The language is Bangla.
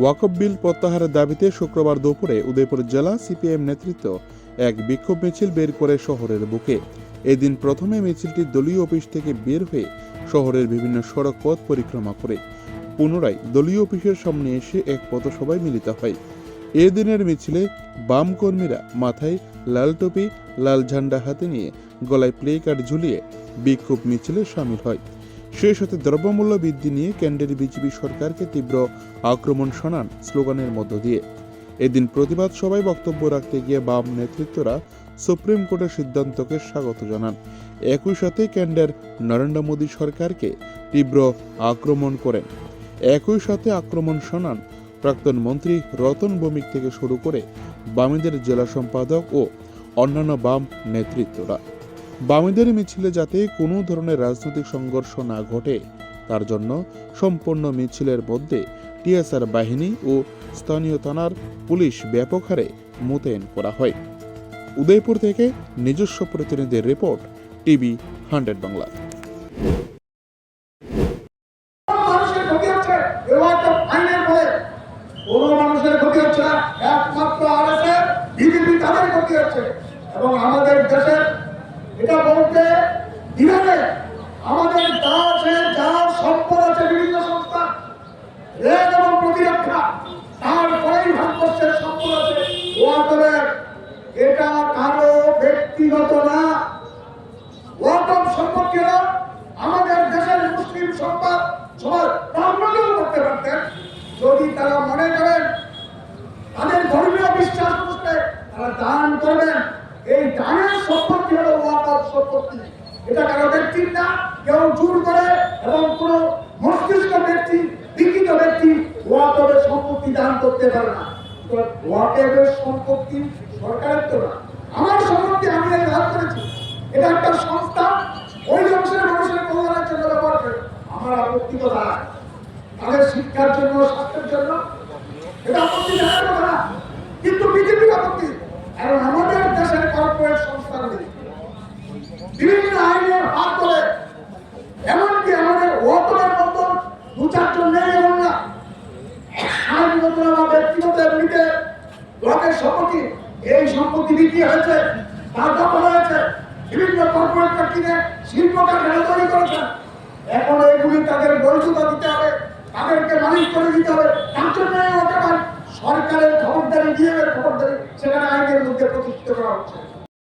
ওয়াকফ বিল প্রত্যাহারের দাবিতে শুক্রবার দুপুরে উদয়পুর জেলা সিপিএম নেতৃত্ব এক বিক্ষোভ মিছিল বের করে শহরের বুকে। এদিন প্রথমে মিছিলটি দলীয় অফিস থেকে বের হয়ে শহরের বিভিন্ন সড়ক পথ পরিক্রমা করে। পুনরায় দলীয় অফিসের সামনে এসে এক পথসভায় মিলিত হয়। এ দিনের মিছিলে বাম কর্মীরা মাথায় লাল টুপি, লাল ঝান্ডা হাতে নিয়ে গলায় প্লে কার্ড ঝুলিয়ে বিক্ষোভ মিছিলে সামিল হয়। সেই সাথে দ্রব্যমূল্য বৃদ্ধি নিয়ে কেন্দ্রের বিজেপি সরকারকে তীব্র আক্রমণ শোনান স্লোগানের মধ্য দিয়ে। এদিন প্রতিবাদ সভায় বক্তব্য রাখতে গিয়ে বাম নেতৃত্বরা সুপ্রিম কোর্টের সিদ্ধান্তকে স্বাগত জানান। একই সাথে কেন্দ্রের নরেন্দ্র মোদী সরকারকে তীব্র আক্রমণ করেন। একই সাথে আক্রমণ শোনান প্রাক্তন মন্ত্রী রতন ভৌমিক থেকে শুরু করে বামেদের জেলা সম্পাদক ও অন্যান্য বাম নেতৃত্বরা। বামেদের মিছিলে যাতে কোনো ধরনের রাজনৈতিক সংঘর্ষ না ঘটে, তার জন্য সম্পূর্ণ মিছিলের মধ্যে টিএসআর বাহিনী ও স্থানীয় থানার পুলিশ ব্যাপক হারে মোতায়েন করা হয়। উদয়পুর থেকে নিজস্ব প্রতিনিধির রিপোর্ট, টিভি হান্ড্রেড বাংলা। এবং আমাদের দেশের এটা বলতে দিনে আমাদের যা আছে যা সম্পদ আছে বিভিন্ন সংস্থা এবং প্রতিরক্ষা তারপরেই ভারতবর্ষের সম্পদ আছে। ওয়ার্ডের এটা কারও ব্যক্তিগত না। সম্পত্তি হলো আমাদের দেশের মুসলিম সম্পদ সমাজ প্রাণবন্ত করতে পারতেন। যদি তারা মনে করেন, তাদের ধর্মীয় বিশ্বাস বুঝতে তারা দান করবেন, এই দানের সম্পত্তি হলো এটা কারও ব্যক্তির না, কেউ জোর করে এবং কোনো মস্তিষ্ক ব্যক্তি বিকৃত ব্যক্তি ওয়াকফের সম্পত্তি দান করতে পারে না। ওয়াকফের সম্পত্তি সরকারের তো না। আমার সম্পত্তি আমি লাভ করেছি। এটা একটা সংস্থা ওই অংশের মানুষের কল্যাণের জন্য ব্যবহার করে। আমার আপত্তি তো তাদের শিক্ষার জন্য, স্বাস্থ্যের জন্য এটা আপত্তি দেখার কথা না কিন্তু বিজেপির আপত্তি কারণ আমাদের দেশের কর্পোরেট সংস্থাগুলি বিভিন্ন আইনের হাত করে এমনকি আমাদের ওয়াকফের মতো দু চারজন নেই এমন না আইনগত বা ব্যক্তিগত এমনিতে ব্লকের সম্পত্তি, এই সম্পত্তি বিক্রি হয়েছে, তার দখল হয়েছে, বিভিন্ন কর্পোরেট কিনে শিল্প কারখানা তৈরি এখন এগুলি তাদের বৈধতা দিতে হবে, তাদেরকে মালিক করে দিতে হবে, তার জন্য সরকারের খবরদারি নিয়মের খবরদারি, সেখানে আইনের মধ্যে প্রতিষ্ঠিত করা হচ্ছে।